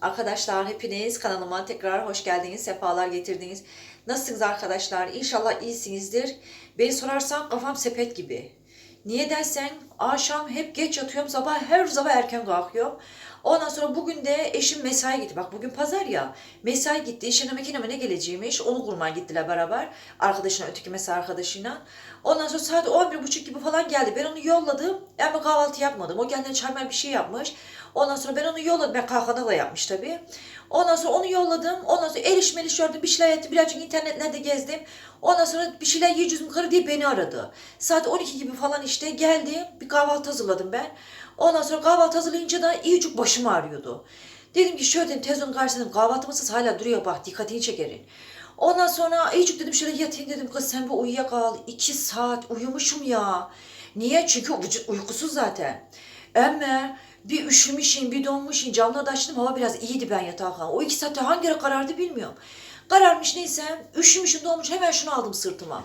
Arkadaşlar hepiniz kanalıma tekrar hoş geldiniz, sefalar getirdiniz. Nasılsınız arkadaşlar? İnşallah iyisinizdir. Beni sorarsan kafam sepet gibi. Niye dersen akşam hep geç yatıyorum, sabah her sabah erken kalkıyorum. Ondan sonra bugün de eşim mesai gitti. Bak bugün pazar ya. Mesai gitti. İşine makineme ne geleceğiymiş. Onu kurmaya gittiler beraber. Arkadaşına, öteki mesai arkadaşıyla. Ondan sonra saat 11.30 gibi falan geldi. Ben onu yolladım. Ama kahvaltı yapmadım. O kendine çaymer bir şey yapmış. Ondan sonra ben onu yolladım. Ben kalkana da yapmış tabii. Ondan sonra onu yolladım. Ondan sonra eriş meliş gördüm. Bir şeyler yaptım. Birazcık internetlerde gezdim. Ondan sonra bir şeyler yiyeceğiz karı diye beni aradı. Saat 12 gibi falan işte geldi. Kahvaltı hazırladım ben. Ondan sonra kahvaltı hazırlayınca da iyicik başım ağrıyordu. Dedim ki şöyle dedim televizyonun karşısında dedim, kahvaltı masası hala duruyor bak dikkatini çekerin. Ondan sonra iyicik dedim şöyle yatayım dedim kız sen bir uyuyakal. iki saat uyumuşum ya. Niye? Çünkü vücut uykusuz zaten. Ama bir üşümüşüm, bir donmuşum. Camları da açtım. Hava biraz iyiydi ben yatağa. O iki saatte hangi ara karardı bilmiyorum. Kararmış neyse. Üşümüşüm, donmuş. Hemen şunu aldım sırtıma.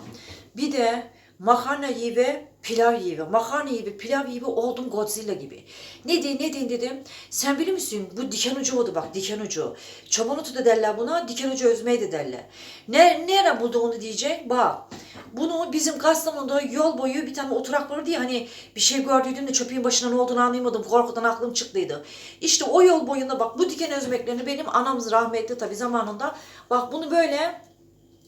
Bir de makarna ve pilav ve makarna ve pilav ve oldum Godzilla gibi. Ne diyeyim ne diyeyim dedim. Sen bilir misin bu diken ucu oldu bak diken ucu. Çoban otu da derler buna diken ucu özmeyi de derler. Ne, nereden buldu onu diyecek? Bak. Bunu bizim Kastamonu'da yol boyu bir tane oturak vardı ya hani bir şey gördüydüm de çöpün başına ne olduğunu anlayamadım. Korkudan aklım çıktıydı. İşte o yol boyunda bak bu diken özmeklerini benim anamız rahmetli tabii zamanında. Bak bunu böyle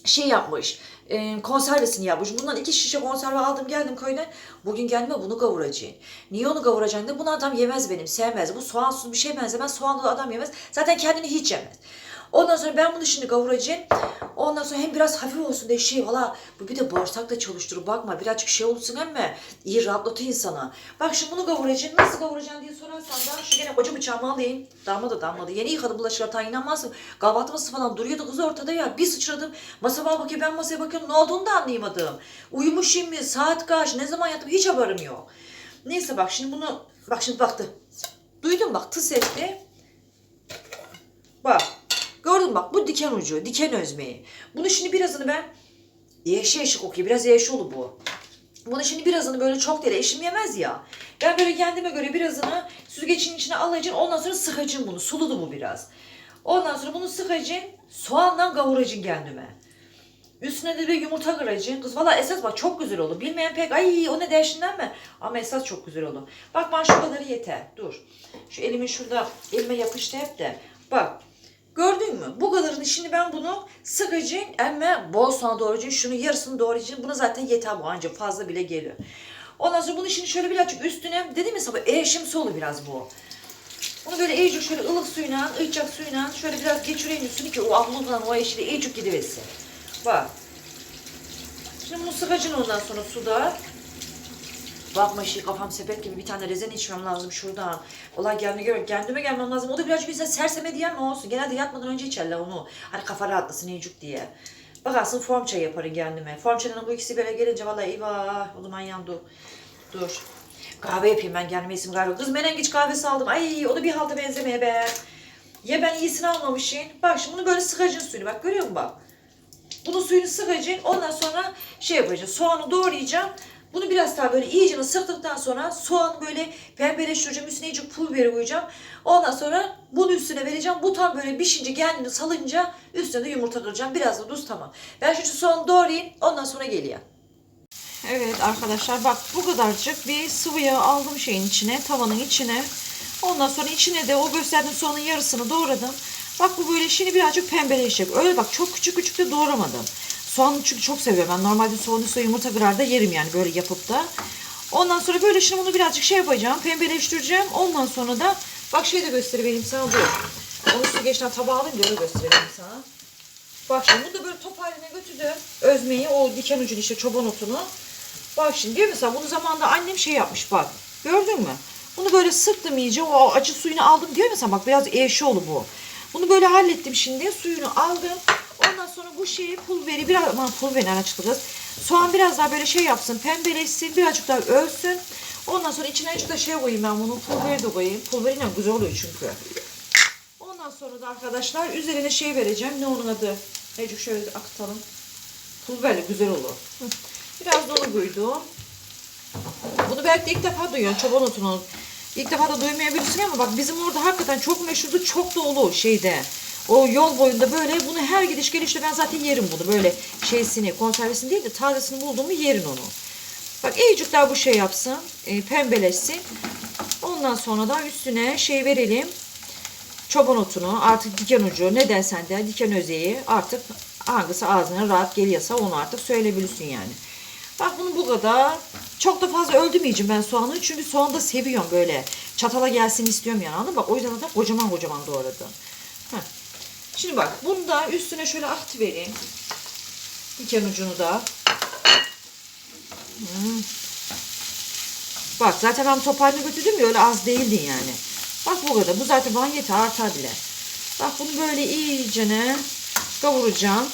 şey yapmış. E, konservesini yapmış. Bundan iki şişe konserve aldım geldim köyden. Bugün gelme bunu kavuracaksın. Niye onu kavuracaksın? Bunu adam yemez benim. Sevmez. Bu soğansız bir şey benzemez. Soğanlı da adam yemez. Zaten kendini hiç yemez. Ondan sonra ben bunu şimdi kavuracağım. Ondan sonra hem biraz hafif olsun diye şey valla bu bir de bağırsak da çalıştırır bakma birazcık şey olsun ama iyi rahatlatıyor insana. Bak şimdi bunu kavuracağım nasıl kavuracağım diye sorarsan da şu gene koca bıçağımı alayım. Damladı damladı yeni yıkadım bulaşıkları tan inanmazsın. Kahvaltı masası falan duruyordu kız ortada ya bir sıçradım. Masaya bakıyor ben masaya bakıyorum ne olduğunu da anlayamadım. Uyumuşum mu saat kaç ne zaman yattım hiç haberim yok. Neyse bak şimdi bunu bak şimdi baktı. Duydun bak tıs etti. Bak Mü bak bu diken ucu, diken özmeyi. Bunu şimdi birazını ben yeşil yeşil kokuyor. Biraz yeşil bu. Bunu şimdi birazını böyle çok değil eşim yemez ya. Ben böyle kendime göre birazını süzgecin içine alacağım. Ondan sonra sıkacağım bunu. Suludu bu biraz. Ondan sonra bunu sıkacağım. Soğandan kavuracağım kendime. Üstüne de bir yumurta kıracağım. Kız valla esas bak çok güzel olur. Bilmeyen pek ay o ne dersinden mi? Ama esas çok güzel olur. Bak bana şu kadarı yeter. Dur. Şu elimin şurada elime yapıştı hep de. Bak Gördün mü? Bu kadarını şimdi ben bunu sıkacağım ama bol soğan doğrayacağım. Şunu yarısını doğrayacağım. Buna zaten yeter bu ancak fazla bile geliyor. Ondan sonra bunu şimdi şöyle birazcık üstüne dedim ya sabah eşimsi olur biraz bu. Bunu böyle iyice şöyle ılık suyla, ıycak suyla şöyle biraz geçireyim üstünü ki o ablukla o eşi de iyice gidiversin. Bak. Şimdi bunu sıkacaksın ondan sonra suda. Bakma şey kafam sepet gibi bir tane rezen içmem lazım şuradan. Olay gelme göre kendime gelmem lazım. O da birazcık insan serseme diyen mi olsun? Genelde yatmadan önce içerler onu. Hani kafa rahatlasın iyicuk diye. Bakarsın form çayı yaparım kendime. Form çayının bu ikisi böyle gelince vallahi eyvah o zaman yandı. Dur. Kahve yapayım ben kendime isim kahve. Kız menengiç kahvesi aldım. Ay o da bir halta benzemeye be. Ya ben iyisini almamışım. Bak şimdi bunu böyle sıkacaksın suyunu. Bak görüyor musun bak. Bunun suyunu sıkacaksın. Ondan sonra şey yapacaksın. Soğanı doğrayacağım. Bunu biraz daha böyle iyice ısırttıktan sonra soğan böyle pembeleştireceğim. Üstüne iyice pul biberi koyacağım. Ondan sonra bunu üstüne vereceğim. Bu tam böyle pişince kendini salınca üstüne de yumurta kıracağım. Biraz da tuz tamam. Ben şimdi soğanı doğrayayım. Ondan sonra geleyim. Evet arkadaşlar bak bu kadarcık bir sıvı yağ aldım şeyin içine. Tavanın içine. Ondan sonra içine de o gösterdiğim soğanın yarısını doğradım. Bak bu böyle şimdi birazcık pembeleşecek. Öyle bak çok küçük küçük de doğramadım. Soğanı çünkü çok seviyorum ben. Normalde soğan üstüne yumurta kırar da yerim yani böyle yapıp da. Ondan sonra böyle şimdi bunu birazcık şey yapacağım. Pembeleştireceğim. Ondan sonra da bak şey de göstereyim sana dur. Onu süzgeçten tabağa alayım da öyle göstereyim sana. Bak şimdi bunu da böyle top haline götürdüm. Özmeyi o diken ucunu işte çoban otunu. Bak şimdi diyor mesela bunu zamanında annem şey yapmış bak. Gördün mü? Bunu böyle sıktım iyice o acı suyunu aldım diyor mesela bak biraz eşoğlu bu. Bunu böyle hallettim şimdi suyunu aldım. Ondan sonra bu şeyi pulveri biraz aman nereden çıktı kız? Soğan biraz daha böyle şey yapsın pembeleşsin birazcık daha ölsün. Ondan sonra içine azıcık da şey koyayım ben bunu pulveri de koyayım. Pulveriyle güzel oluyor çünkü. Ondan sonra da arkadaşlar üzerine şey vereceğim. Ne onun adı? Azıcık şöyle akıtalım. Pulverli güzel olur. Biraz da onu koydum. Bunu belki ilk defa duyuyorsun çoban otunun İlk defa da duymayabilirsin ama bak bizim orada hakikaten çok meşhurdu. Çok dolu şeyde. O yol boyunda böyle bunu her gidiş gelişte ben zaten yerim bunu. Böyle şeysini, konservesini değil de tazesini bulduğumu yerin onu. Bak iyice daha bu şey yapsın. E, pembeleşsin. Ondan sonra da üstüne şey verelim. Çoban otunu artık diken ucu ne dersen de diken özeyi artık hangisi ağzına rahat geliyorsa onu artık söyleyebilirsin yani. Bak bunu bu kadar. Çok da fazla öldürmeyeceğim ben soğanı. Çünkü soğanı da seviyorum böyle. Çatala gelsin istiyorum yani? Bak o yüzden de kocaman kocaman doğradım. Şimdi bak bunu da üstüne şöyle aktı vereyim. Diken ucunu da. Hmm. Bak zaten ben toparını götürdüm ya öyle az değildi yani. Bak bu kadar. Bu zaten bana yeter artar bile. Bak bunu böyle iyicene kavuracağım.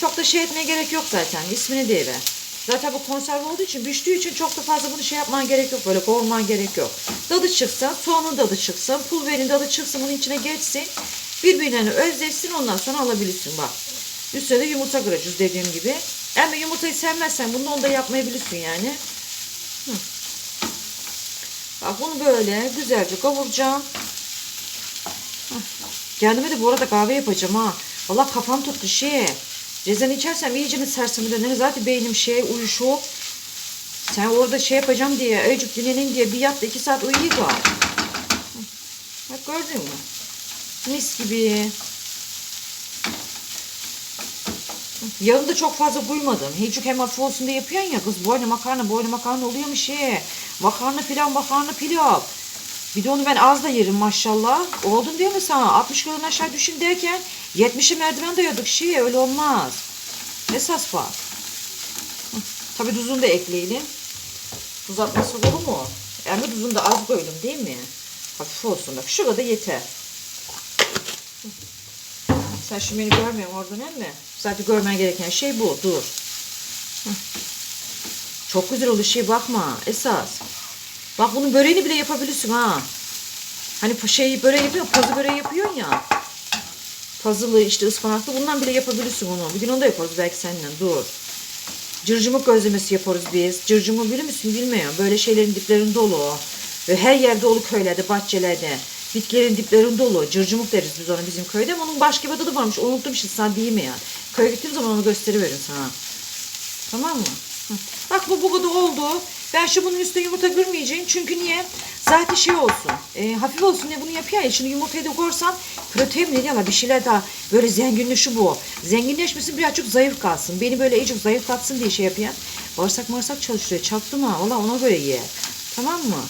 Çok da şey etmeye gerek yok zaten. İsmini de ver. Zaten bu konserve olduğu için piştiği için çok da fazla bunu şey yapman gerek yok. Böyle kavurman gerek yok. Dadı çıksın, soğanın dadı çıksın, pul verin dadı çıksın bunun içine geçsin. Birbirlerini özleşsin ondan sonra alabilirsin bak. Üstüne de yumurta kıracağız dediğim gibi. Ama yumurtayı sevmezsen bunu onda yapmayabilirsin yani. Hı. Bak bunu böyle güzelce kavuracağım. Hah. Kendime de bu arada kahve yapacağım ha. Valla kafam tuttu şey. Cezanı içersem iyice mi serseme döner. Zaten beynim şey uyuşuk. Sen orada şey yapacağım diye, öcük dinlenin diye bir yat da iki saat uyuyayım. Bak gördün mü? Mis gibi. Yağını da çok fazla koymadım. Hiç hem hafif olsun diye yapıyorsun ya kız. Boyna makarna, boyna makarna oluyor mu şey? Makarna pilav, makarna pilav. Bir de onu ben az da yerim maşallah. Oldun diyor mu sana? 60 kilodan aşağı düşün derken 70'e merdiven dayıyorduk şey öyle olmaz. Esas var. Hı, Tabii tuzunu da ekleyelim. Tuz atması olur mu? Yani tuzunu da az koydum değil mi? Hafif olsun bak. Şu kadar yeter. Sen şimdi beni görmüyorsun oradan değil mi? Zaten görmen gereken şey bu. Dur. Çok güzel oldu şey bakma. Esas. Bak bunun böreğini bile yapabilirsin ha. Hani şey böreği yapıyor, pazı böreği yapıyorsun ya. Pazılı işte ıspanaklı bundan bile yapabilirsin onu. Bir gün onu da yaparız belki seninle. Dur. Cırcımık gözlemesi yaparız biz. Cırcımı bilir misin bilmiyorum. Böyle şeylerin diplerin dolu. Ve her yerde olur köylerde, bahçelerde. Bitkilerin diplerin dolu. Cırcımık deriz biz ona bizim köyde. Ama onun başka bir adı da varmış. Unuttum şimdi sana değil mi yani. Köye gittiğim zaman onu gösteriverim sana. Tamam mı? Hı. Bak bu bu kadar oldu. Ben şu bunun üstüne yumurta kırmayacağım. Çünkü niye? Zaten şey olsun. e, hafif olsun diye bunu yapıyor ya. Şimdi yumurtayı da koyarsan protein ne diyorlar bir şeyler daha böyle zenginli şu bu. Zenginleşmesin birazcık zayıf kalsın. Beni böyle iyice zayıf katsın diye şey yapıyor. Bağırsak marsak çalışıyor. Çaktım ha. Valla ona göre ye. Tamam mı?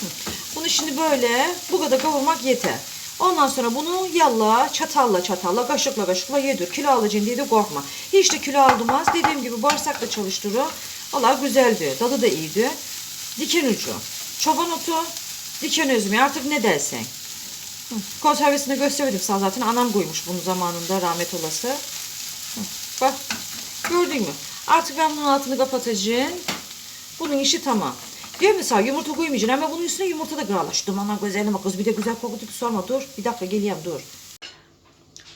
Hı. Bunu şimdi böyle bu kadar kavurmak yeter. Ondan sonra bunu yalla, çatalla çatalla, kaşıkla kaşıkla yedir. Kilo alacaksın diye de korkma. Hiç de kilo aldırmaz. Dediğim gibi bağırsak da çalıştırıyor. Valla güzeldi. Tadı da iyiydi. Diken ucu. Çoban otu. Diken özümü artık ne dersen. Hı, Konservesini göstermedim sana zaten. Anam koymuş bunu zamanında rahmet olası. Bak gördün mü? Artık ben bunun altını kapatacağım. Bunun işi tamam. Diyor mesela yumurta koymayacaksın ama bunun üstüne yumurta da kırarlar. Şu dumana güzeline bak kız bir de güzel kokutu sorma dur. Bir dakika geleyim dur.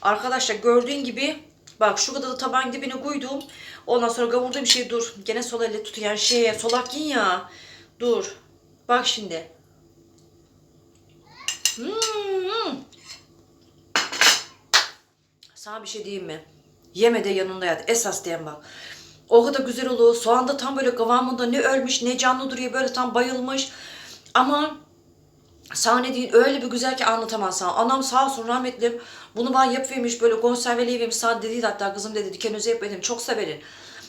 Arkadaşlar gördüğün gibi bak şu kadar da tabağın dibine koydum. Ondan sonra kavurduğum şey dur. Gene sol elle tut yani şeye solak yiyin ya. Dur. Bak şimdi. Hmm. Sana bir şey diyeyim mi? Yeme de yanında yat. Esas diyen bak. O kadar güzel oluyor. Soğan da tam böyle kıvamında ne ölmüş ne canlı duruyor. Böyle tam bayılmış. Ama sahne değil öyle bir güzel ki anlatamam sana. Anam sağ olsun rahmetli bunu bana yapıvermiş böyle konserveleymiş sana dediydi hatta kızım dedi diken öze yap dedim çok severim.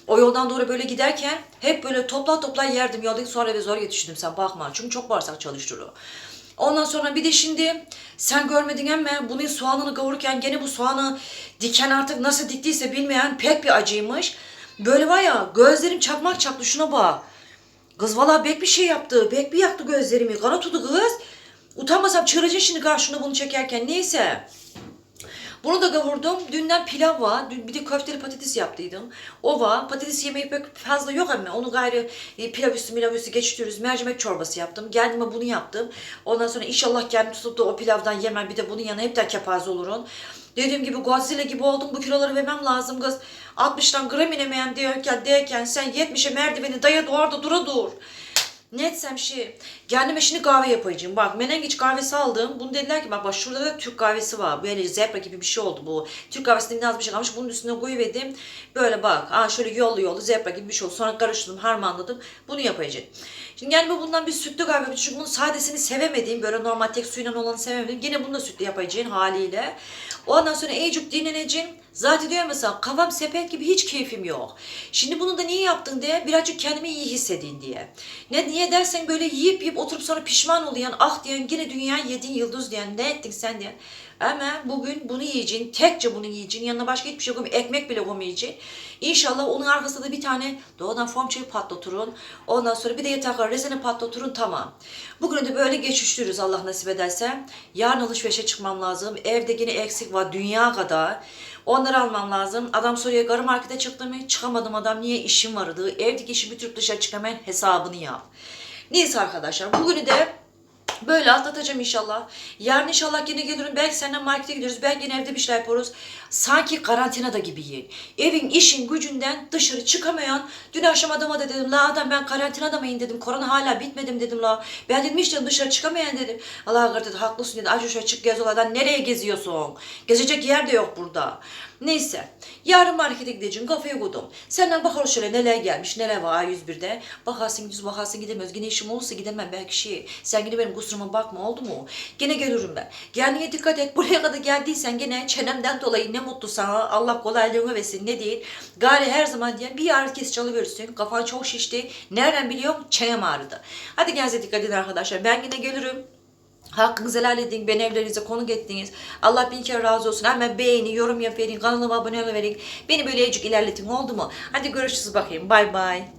O yoldan doğru böyle giderken hep böyle topla topla yerdim yoldaki sonra eve zor yetiştim sen bakma çünkü çok bağırsak çalıştırıyor. Ondan sonra bir de şimdi sen görmedin ama bunun soğanını kavururken gene bu soğanı diken artık nasıl diktiyse bilmeyen pek bir acıymış. Böyle var ya gözlerim çakmak çaktı şuna bak. Kız valla bek bir şey yaptı. Bek bir yaktı gözlerimi. Kana tuttu kız. Utanmasam çığıracak şimdi karşında bunu çekerken. Neyse. Bunu da kavurdum. Dünden pilav var. Dün bir de köfteli patates yaptıydım. O var. Patates yemeği pek fazla yok ama onu gayrı e, pilav üstü pilav üstü geçiştiriyoruz. Mercimek çorbası yaptım. Kendime bunu yaptım. Ondan sonra inşallah kendim tutup da o pilavdan yemem. Bir de bunun yanına hep de kepaze olurum. Dediğim gibi Godzilla gibi oldum. Bu kiloları vermem lazım kız. 60'tan gram inemeyen diyorken, derken sen 70'e merdiveni daya doğar da dura dur. Ne etsem şey. Kendime şimdi kahve yapacağım. Bak menengiç kahvesi aldım. Bunu dediler ki bak, bak şurada da Türk kahvesi var. Böyle zebra gibi bir şey oldu bu. Türk kahvesinde biraz bir şey kalmış. Bunun üstüne koyuverdim. Böyle bak. Aa şöyle yollu yollu zebra gibi bir şey oldu. Sonra karıştırdım harmanladım. Bunu yapacağım. Şimdi kendime bundan bir sütlü kahve yapacağım. Çünkü bunun sadesini sevemediğim böyle normal tek suyla olanı sevemediğim. Yine bunu da sütlü yapacağım haliyle. Ondan sonra iyicik dinleneceğim. Zaten diyor mesela kafam sepet gibi hiç keyfim yok. Şimdi bunu da niye yaptın diye birazcık kendimi iyi hissedeyim diye. Ne niye dersen böyle yiyip yiyip oturup sonra pişman oluyan ah diyen yine dünya yedin yıldız diyen ne ettin sen diyen. Ama bugün bunu yiyeceksin. Tekçe bunu yiyeceksin. Yanına başka hiçbir şey koymayacaksın. Ekmek bile koymayacaksın. İnşallah onun arkasında da bir tane doğadan form çayı patlatırın. Ondan sonra bir de yataklar rezene patlatırın tamam. Bugün de böyle geçiştiriyoruz Allah nasip ederse. Yarın alışverişe çıkmam lazım. Evde yine eksik var dünya kadar. Onları almam lazım. Adam soruyor garı markete çıktım mı? Çıkamadım adam. Niye işim vardı? Evdeki işi bir Türk dışarı çıkamayan hesabını yap. Neyse arkadaşlar bugünü de Böyle atlatacağım inşallah. Yarın inşallah yine gelirim. Belki seninle markete gidiyoruz. Belki yine evde bir şeyler yaparız. Sanki karantinada gibiyim. Evin işin gücünden dışarı çıkamayan. Dün akşam adama da dedim. La adam ben karantinada mıyım dedim. Korona hala bitmedim dedim la. Ben dedim hiç dışarı çıkamayan dedim. Allah dedi haklısın dedi. Şöyle çık gez oladan nereye geziyorsun? Gezecek yer de yok burada. Neyse. Yarın markete gideceğim. Kafayı koydum. Senden bakarız şöyle neler gelmiş, neler var A101'de. Bakarsın gidiyoruz, bakarsın gidemiyoruz. Yine işim olursa gidemem belki şey. Sen yine benim kusuruma bakma oldu mu? Gene gelirim ben. Kendine dikkat et. Buraya kadar geldiysen gene çenemden dolayı ne mutlu sana. Allah kolaylığını versin ne değil. Gari her zaman diyen bir ağrı kesici alıverirsin. Kafan çok şişti. Nereden biliyorum? Çenem ağrıdı. Hadi kendinize dikkat edin arkadaşlar. Ben yine gelirim. Hakkınızı helal edin. Beni evlerinize konuk ettiniz. Allah bin kere razı olsun. Hemen beğeni, yorum yapın. Kanalıma abone olun. Beni böyle ecik ilerletin oldu mu? Hadi görüşürüz bakayım. Bay bay.